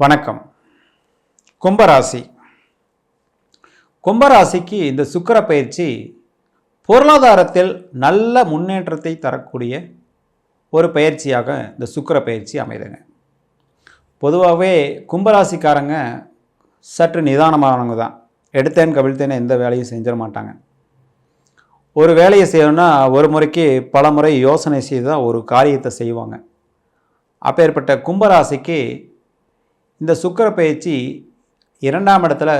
வணக்கம். கும்பராசி. கும்பராசிக்கு இந்த சுக்கிர பயிற்சி பொருளாதாரத்தில் நல்ல முன்னேற்றத்தை தரக்கூடிய ஒரு பயிற்சியாக இந்த சுக்கிர பயிற்சி அமைதுங்க. பொதுவாகவே கும்பராசிக்காரங்க சற்று நிதானமானவங்க தான். எடுத்தேன் கவிழ்த்தேன்னு எந்த வேலையும் செஞ்சிட மாட்டாங்க. ஒரு வேலையை செய்யணும்னா ஒரு முறைக்கு பல முறை யோசனை செய்து தான் ஒரு காரியத்தை செய்வாங்க. அப்பேற்பட்ட கும்பராசிக்கு இந்த சுக்கர பயிற்சி இரண்டாம் இடத்துல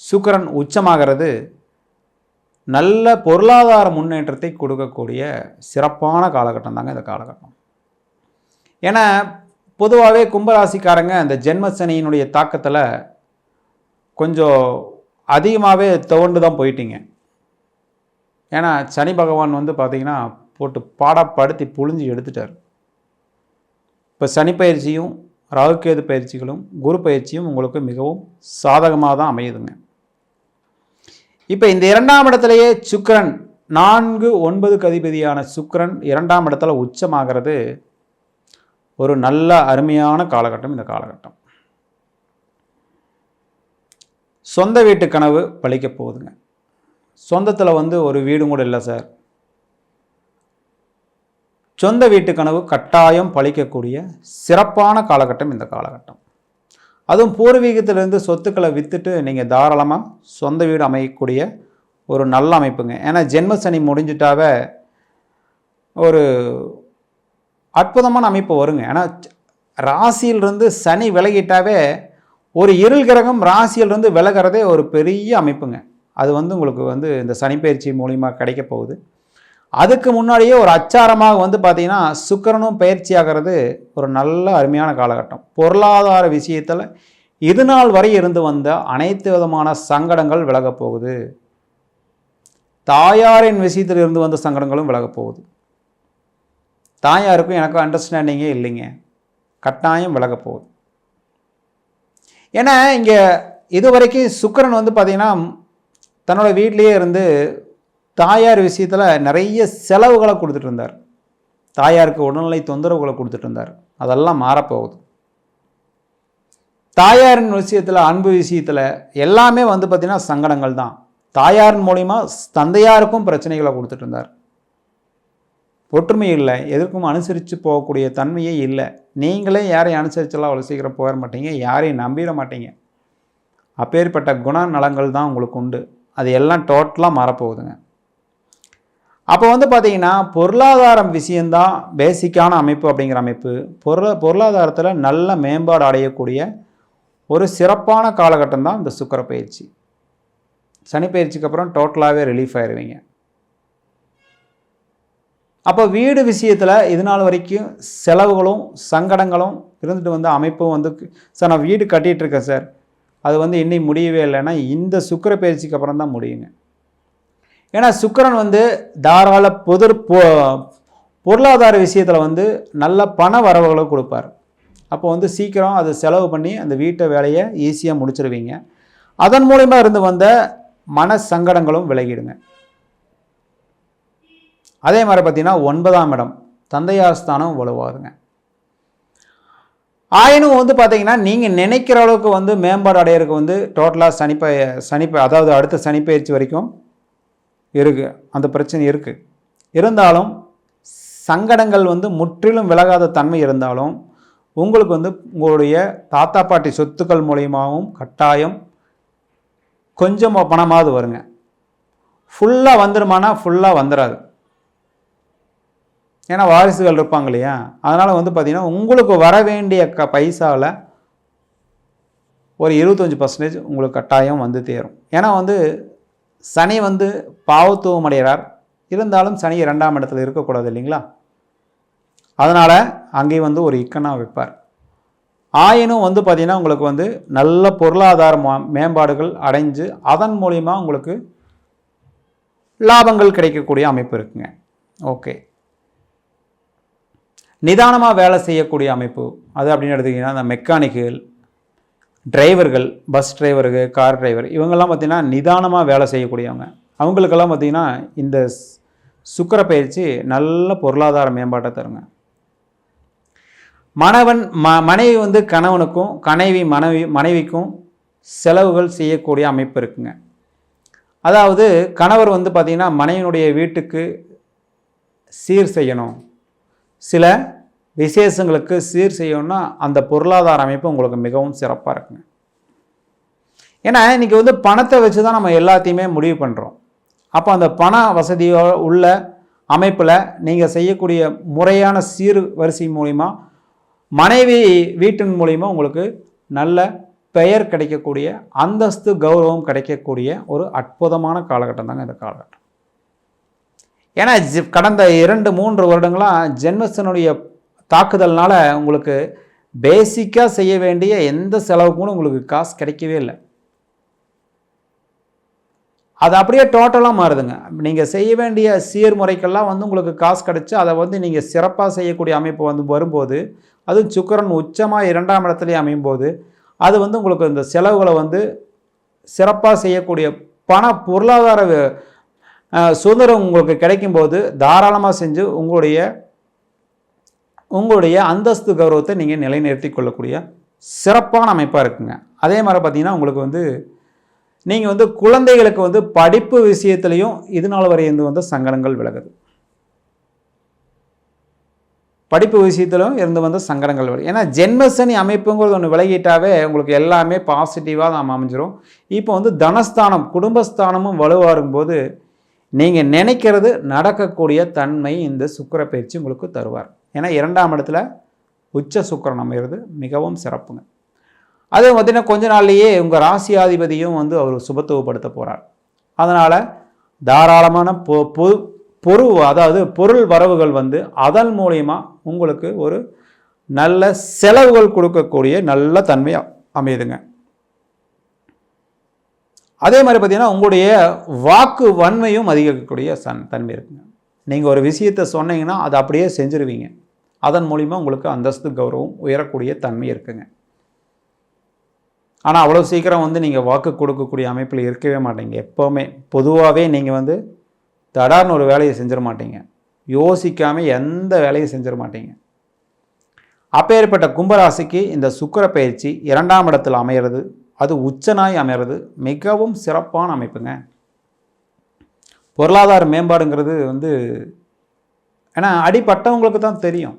சுக்கிரன் உச்சமாகிறது. நல்ல பொருளாதார முன்னேற்றத்தை கொடுக்கக்கூடிய சிறப்பான காலகட்டம் தாங்க இந்த காலகட்டம். ஏன்னா பொதுவாகவே கும்பராசிக்காரங்க இந்த ஜென்மசனியினுடைய தாக்கத்தில் கொஞ்சம் அதிகமாகவே துவண்டு தான் போயிட்டீங்க. ஏன்னா சனி பகவான் வந்து பார்த்திங்கன்னா போட்டு பாடப்படுத்தி புழிஞ்சு எடுத்துட்டார். இப்போ சனி பயிற்சியும் ராகுகேது பயிற்சிகளும் குரு பயிற்சியும் உங்களுக்கு மிகவும் சாதகமாக தான் அமையுதுங்க. இப்போ இந்த இரண்டாம் இடத்துலையே சுக்கரன் நான்கு ஒன்பது கதிபதியான சுக்கரன் இரண்டாம் இடத்துல உச்சமாகிறது ஒரு நல்ல அருமையான காலகட்டம் இந்த காலகட்டம். சொந்த வீட்டு கனவு பழிக்க போகுதுங்க. சொந்தத்தில் வந்து ஒரு வீடும் கூட இல்லை சார். சொந்த வீட்டு கனவு கட்டாயம் பழிக்கக்கூடிய சிறப்பான காலகட்டம் இந்த காலகட்டம். அதுவும் பூர்வீகத்திலிருந்து சொத்துக்களை விற்றுட்டு நீங்கள் தாராளமாக சொந்த வீடு அமைக்கக்கூடிய ஒரு நல்ல அமைப்புங்க. ஏன்னா ஜென்ம சனி முடிஞ்சிட்டாவே ஒரு அற்புதமான அமைப்பு வருங்க. ஏன்னா ராசியிலிருந்து சனி விலகிட்டாவே ஒரு இருள் கிரகம் ராசியிலிருந்து விலகிறதே ஒரு பெரிய அமைப்புங்க. அது வந்து உங்களுக்கு வந்து இந்த சனிப்பயிற்சி மூலிமா கிடைக்க போகுது. அதுக்கு முன்னாடியே ஒரு அச்சாரமாக வந்து பார்த்திங்கன்னா சுக்கரனும் பயிற்சி ஆகிறது ஒரு நல்ல அருமையான காலகட்டம். பொருளாதார விஷயத்தில் இது நாள் வரை இருந்து வந்த அனைத்து விதமான சங்கடங்கள் விலகப் போகுது. தாயாரின் விஷயத்தில் இருந்து வந்த சங்கடங்களும் விலகப் போகுது. தாயாருக்கும் எனக்கும் அண்டர்ஸ்டாண்டிங்கே இல்லைங்க. கட்டாயம் விலகப் போகுது. ஏன்னா இங்கே இதுவரைக்கும் சுக்கிரன் வந்து பார்த்திங்கன்னா தன்னோட வீட்லேயே இருந்து தாயார் விஷயத்தில் நிறைய செலவுகளை கொடுத்துட்டு இருந்தார். தாயாருக்கு உடல்நிலை தொந்தரவுகளை கொடுத்துட்டு இருந்தார். அதெல்லாம் மாறப்போகுது. தாயாரின் விஷயத்தில் அன்பு விஷயத்தில் எல்லாமே வந்து பார்த்திங்கன்னா சங்கடங்கள் தான். தாயாரின் மூலிமா தந்தையாருக்கும் பிரச்சனைகளை கொடுத்துட்டு இருந்தார். ஒற்றுமை இல்லை. எதற்கும் அனுசரித்து போகக்கூடிய தன்மையே இல்லை. நீங்களே யாரையும் அனுசரிச்செல்லாம் அவ்வளோ சீக்கிரம் போயிட மாட்டீங்க. யாரையும் நம்பிட மாட்டீங்க. அப்பேற்பட்ட குண நலங்கள் தான் உங்களுக்கு உண்டு. அது எல்லாம் டோட்டலாக மாறப்போகுதுங்க. அப்போ வந்து பார்த்தீங்கன்னா பொருளாதாரம் விஷயந்தான் பேசிக்கான அமைப்பு அப்படிங்கிற அமைப்பு. பொருள பொருளாதாரத்தில் நல்ல மேம்பாடு அடையக்கூடிய ஒரு சிறப்பான காலகட்டம் தான் இந்த சுக்கர பயிற்சி. சனி பயிற்சிக்கு அப்புறம் டோட்டலாகவே ரிலீஃப் ஆயிடுவீங்க அப்போ வீடு விஷயத்தில் இது நாள் வரைக்கும் செலவுகளும் சங்கடங்களும் இருந்துட்டு வந்த அமைப்பும் வந்து சார் நான் வீடு கட்டிகிட்ருக்கேன் சார். அது வந்து இன்னும் முடியவே இல்லைன்னா இந்த சுக்கர பயிற்சிக்கு அப்புறம் தான் முடியுங்க. ஏன்னா சுக்கரன் வந்து தாராள பொது பொ பொருளாதார விஷயத்தில் வந்து நல்ல பண வரவுகளை கொடுப்பார். அப்போ வந்து சீக்கிரம் அதை செலவு பண்ணி அந்த வீட்டை வேலையை ஈஸியாக முடிச்சிருவீங்க. அதன் மூலயமா இருந்து வந்த மன சங்கடங்களும் விலகிடுங்க. அதே மாதிரி பார்த்தீங்கன்னா ஒன்பதாம் இடம் தந்தையார் ஸ்தானம் வலுவாகுதுங்க. ஆயினும் வந்து பார்த்தீங்கன்னா நீங்கள் நினைக்கிற அளவுக்கு வந்து மேம்பாடு அடையிறதுக்கு வந்து டோட்டலாக சனிப்ப சனிப்ப அதாவது அடுத்த சனிப்பயிற்சி வரைக்கும் இருக்குது அந்த பிரச்சனை இருக்குது இருந்தாலும் சங்கடங்கள் வந்து முற்றிலும் விலகாத தன்மை இருந்தாலும் உங்களுக்கு வந்து உங்களுடைய தாத்தா பாட்டி சொத்துக்கள் மூலியமாகவும் கட்டாயம் கொஞ்சம் பணமாவது வருங்க. ஃபுல்லாக வந்துடுமானா ஃபுல்லாக வந்துடாது ஏன்னா வாரிசுகள் இருப்பாங்க இல்லையா? அதனால் வந்து பார்த்திங்கன்னா உங்களுக்கு வர வேண்டிய க பைசாவில் ஒரு இருபத்தஞ்சி பர்சன்டேஜ் உங்களுக்கு கட்டாயம் வந்து தேரும். ஏன்னா வந்து சனி வந்து பாவத்துவம் அடைகிறார். இருந்தாலும் சனி இரண்டாம் இடத்துல இருக்கக்கூடாது இல்லைங்களா? அதனால் அங்கேயும் வந்து ஒரு இக்கனாக வைப்பார். ஆயினும் வந்து பார்த்திங்கன்னா உங்களுக்கு வந்து நல்ல பொருளாதார மேம்பாடுகள் அடைஞ்சு அதன் மூலிமா உங்களுக்கு லாபங்கள் கிடைக்கக்கூடிய அமைப்பு இருக்குங்க. ஓகே. நிதானமாக வேலை செய்யக்கூடிய அமைப்பு. அது அப்படின்னு எடுத்திங்கன்னா அந்த மெக்கானிக்கல் டிரைவர்கள் பஸ் டிரைவருக்கு கார் டிரைவர் இவங்கெல்லாம் பார்த்திங்கன்னா நிதானமாக வேலை செய்யக்கூடியவங்க. அவங்களுக்கெல்லாம் பார்த்திங்கன்னா இந்த சுக்கர பயிற்சி நல்ல பொருளாதார மேம்பாட்டை தருங்க. மணவன் ம மனைவி வந்து கணவனுக்கும் கனைவி மனைவி மனைவிக்கும் செலவுகள் செய்யக்கூடிய அமைப்பு இருக்குங்க. அதாவது கணவர் வந்து பார்த்திங்கன்னா மனைவினுடைய வீட்டுக்கு சீர் செய்யணும். சில விசேஷங்களுக்கு சீர் செய்யணும்னா அந்த பொருளாதார அமைப்பு உங்களுக்கு மிகவும் சிறப்பாக இருக்குங்க. ஏன்னா இன்றைக்கி வந்து பணத்தை வச்சு தான் நம்ம எல்லாத்தையுமே முடிவு பண்ணுறோம் அப்போ அந்த பண வசதியோ உள்ள அமைப்பில் நீங்கள் செய்யக்கூடிய முறையான சீர் வரிசை மூலிமா மனைவி வீட்டின் மூலிமா உங்களுக்கு நல்ல பெயர் கிடைக்கக்கூடிய அந்தஸ்து கௌரவம் கிடைக்கக்கூடிய ஒரு அற்புதமான காலகட்டம் தாங்க இந்த காலகட்டம். ஏன்னா கடந்த இரண்டு மூன்று வருடங்களாக ஜென்மசனுடைய தாக்குதல்னால் உங்களுக்கு பேசிக்காக செய்ய வேண்டிய எந்த செலவுக்கும் உங்களுக்கு காசு கிடைக்கவே இல்லை. அது அப்படியே டோட்டலாக மாறுதுங்க. நீங்கள் செய்ய வேண்டிய சீர்முறைக்கெல்லாம் வந்து உங்களுக்கு காசு கிடச்சி அதை வந்து நீங்கள் சிறப்பாக செய்யக்கூடிய அமைப்பு வந்து வரும்போது அதுவும் சுக்கிரன் உச்சமாக இரண்டாம் இடத்துலேயே அமையும் போது அது வந்து உங்களுக்கு இந்த செலவுகளை வந்து சிறப்பாக செய்யக்கூடிய பண பொருளாதார சுதந்திரம் உங்களுக்கு கிடைக்கும்போது தாராளமாக செஞ்சு உங்களுடைய உங்களுடைய அந்தஸ்து கௌரவத்தை நீங்கள் நிலைநிறுத்தி கொள்ளக்கூடிய சிறப்பான அமைப்பாக இருக்குங்க. அதே மாதிரி பார்த்தீங்கன்னா உங்களுக்கு வந்து நீங்கள் வந்து குழந்தைகளுக்கு வந்து படிப்பு விஷயத்துலையும் இது நாள் வரை இருந்து வந்த சங்கடங்கள் விலகுது. படிப்பு விஷயத்திலும் இருந்து வந்த சங்கடங்கள் விலகு ஏன்னா ஜென்மசனி அமைப்புங்கிறது ஒன்று விலகிட்டாவே உங்களுக்கு எல்லாமே பாசிட்டிவாக தான் அமைஞ்சிரும். இப்போ வந்து தனஸ்தானம் குடும்பஸ்தானமும் வலுவாகும்போது நீங்கள் நினைக்கிறது நடக்கக்கூடிய தன்மை இந்த சுக்கிர பயிற்சி உங்களுக்கு தருவார். ஏன்னா இரண்டாம் இடத்துல உச்ச சுக்கிரன் அமைகிறது மிகவும் சிறப்புங்க. அது பார்த்தீங்கன்னா கொஞ்ச நாள்லேயே உங்கள் ராசியாதிபதியும் வந்து அவர் சுபத்துவப்படுத்த போகிறார் அதனால் தாராளமான பொ பொ பொரு அதாவது பொருள் வரவுகள் வந்து அதன் மூலயமா உங்களுக்கு ஒரு நல்ல செலவுகள் கொடுக்கக்கூடிய நல்ல தன்மை அமையுதுங்க அதே மாதிரி பார்த்திங்கன்னா உங்களுடைய வாக்கு வன்மையும் அதிகரிக்கக்கூடிய சன் தன்மை இருக்குங்க. நீங்கள் ஒரு விஷயத்தை சொன்னீங்கன்னா அதை அப்படியே செஞ்சுருவீங்க. அதன் மூலிமா உங்களுக்கு அந்தஸ்து கௌரவம் உயரக்கூடிய தன்மை இருக்குங்க. ஆனால் அவ்வளோ சீக்கிரம் வந்து நீங்கள் வாக்கு கொடுக்கக்கூடிய அமைப்பில் இருக்கவே மாட்டீங்க. எப்போவுமே பொதுவாகவே நீங்கள் வந்து தடார்னு ஒரு வேலையை செஞ்சிட மாட்டீங்க. யோசிக்காமல் எந்த வேலையும் செஞ்சிட மாட்டீங்க. அப்பேற்பட்ட கும்பராசிக்கு இந்த சுக்கிர பயிற்சி இரண்டாம் இடத்தில் அமையிறது அது உச்சனாய் அமைகிறது மிகவும் சிறப்பான அமைப்புங்க. பொருளாதார மேம்பாடுங்கிறது வந்து ஏன்னா அடிப்பட்டவங்களுக்கு தான் தெரியும்.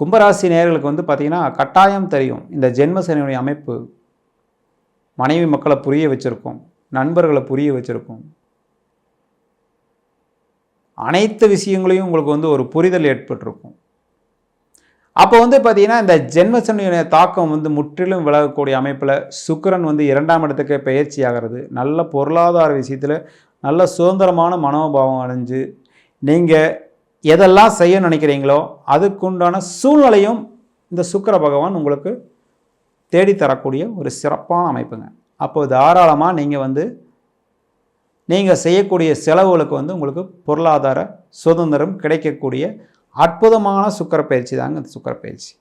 கும்பராசி நேர்களுக்கு வந்து பார்த்திங்கன்னா கட்டாயம் தெரியும். இந்த ஜென்மசனியுடைய அமைப்பு மனைவி மக்களை புரிய வச்சுருக்கும். நண்பர்களை புரிய வச்சுருக்கோம். அனைத்து விஷயங்களையும் உங்களுக்கு வந்து ஒரு புரிதல் ஏற்பட்டிருக்கும். அப்போ வந்து பார்த்தீங்கன்னா இந்த ஜென்மசனியுடைய தாக்கம் வந்து முற்றிலும் விலகக்கூடிய அமைப்பில் சுக்கிரன் வந்து இரண்டாம் இடத்துக்கு பயிற்சி ஆகிறது. நல்ல பொருளாதார விஷயத்தில் நல்ல சுதந்திரமான மனோபாவம் அடைஞ்சு நீங்கள் எதெல்லாம் செய்ய நினைக்கிறீங்களோ அதுக்குண்டான சூழ்நிலையும் இந்த சுக்கர பகவான் உங்களுக்கு தேடித்தரக்கூடிய ஒரு சிறப்பான அமைப்புங்க. அப்போ தாராளமாக நீங்கள் வந்து நீங்கள் செய்யக்கூடிய செலவுகளுக்கு வந்து உங்களுக்கு பொருளாதார சுதந்திரம் கிடைக்கக்கூடிய அற்புதமான சுக்கர பயிற்சி தாங்க இந்த சுக்கர பயிற்சி.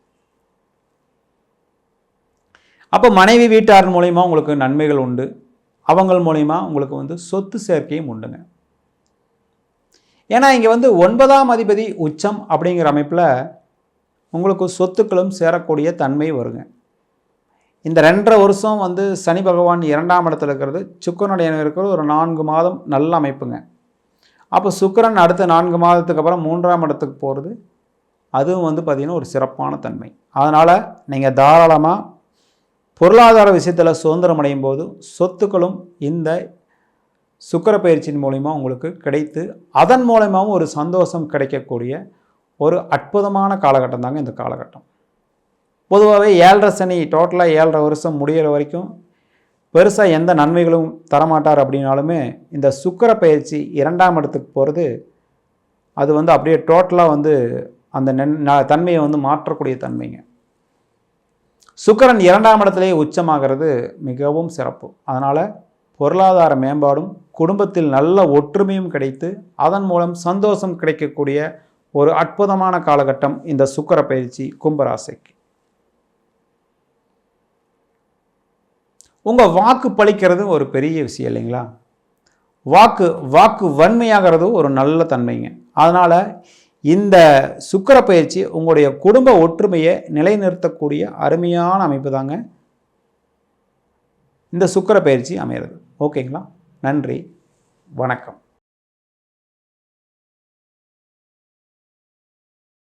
அப்போ மனைவி வீட்டார் மூலிமா உங்களுக்கு நன்மைகள் உண்டு. அவங்கள் மூலிமா உங்களுக்கு வந்து சொத்து சேர்க்கையும் உண்டுங்க. ஏன்னா இங்கே வந்து ஒன்பதாம் அதிபதி உச்சம் அப்படிங்கிற அமைப்பில் உங்களுக்கு சொத்துக்களும் சேரக்கூடிய தன்மை வருங்க. இந்த ரெண்டரை வருஷம் வந்து சனி பகவான் இரண்டாம் இடத்துல இருக்கிறது சுக்கரனுடைய இருக்கிறது ஒரு நான்கு மாதம் நல்ல அமைப்புங்க. அப்போ சுக்கரன் அடுத்த நான்கு மாதத்துக்கு அப்புறம் மூன்றாம் இடத்துக்கு போகிறது அதுவும் வந்து பார்த்திங்கன்னா ஒரு சிறப்பான தன்மை. அதனால் நீங்கள் தாராளமாக பொருளாதார விஷயத்தில் சுதந்திரம் அடையும் போது சொத்துக்களும் இந்த சுக்கர பயிற்சியின் மூலிமா உங்களுக்கு கிடைத்து அதன் மூலமாகவும் ஒரு சந்தோஷம் கிடைக்கக்கூடிய ஒரு அற்புதமான காலகட்டம் தாங்க இந்த காலகட்டம். பொதுவாகவே ஏழரை சனி டோட்டலாக ஏழரை வருஷம் முடிகிற வரைக்கும் பெருசாக எந்த நன்மைகளும் தரமாட்டார் அப்படின்னாலுமே இந்த சுக்கர பயிற்சி இரண்டாம் இடத்துக்கு போகிறது அது வந்து அப்படியே டோட்டலாக வந்து அந்த நன் ந- தன்மையை வந்து மாற்றக்கூடிய தன்மைங்க. சுக்கரன் இரண்டாம் இடத்திலே உச்சமாகிறது மிகவும் சிறப்பு. அதனால் பொருளாதார மேம்பாடும் குடும்பத்தில் நல்ல ஒற்றுமையும் கிடைத்து அதன் மூலம் சந்தோஷம் கிடைக்கக்கூடிய ஒரு அற்புதமான காலகட்டம் இந்த சுக்கர பயிற்சி கும்பராசைக்கு. உங்கள் வாக்கு பழிக்கிறது ஒரு பெரிய விஷயம் இல்லைங்களா? வாக்கு வாக்கு வன்மையாகிறது ஒரு நல்ல தன்மைங்க. அதனால் இந்த சுக்கிர பயிற்சி உங்களுடைய குடும்ப ஒற்றுமையை நிலைநிறுத்தக்கூடிய அருமையான அமைப்பு தாங்க இந்த சுக்கர பயிற்சி அமைகிறது. ஓகேங்களா? நன்றி. வணக்கம்.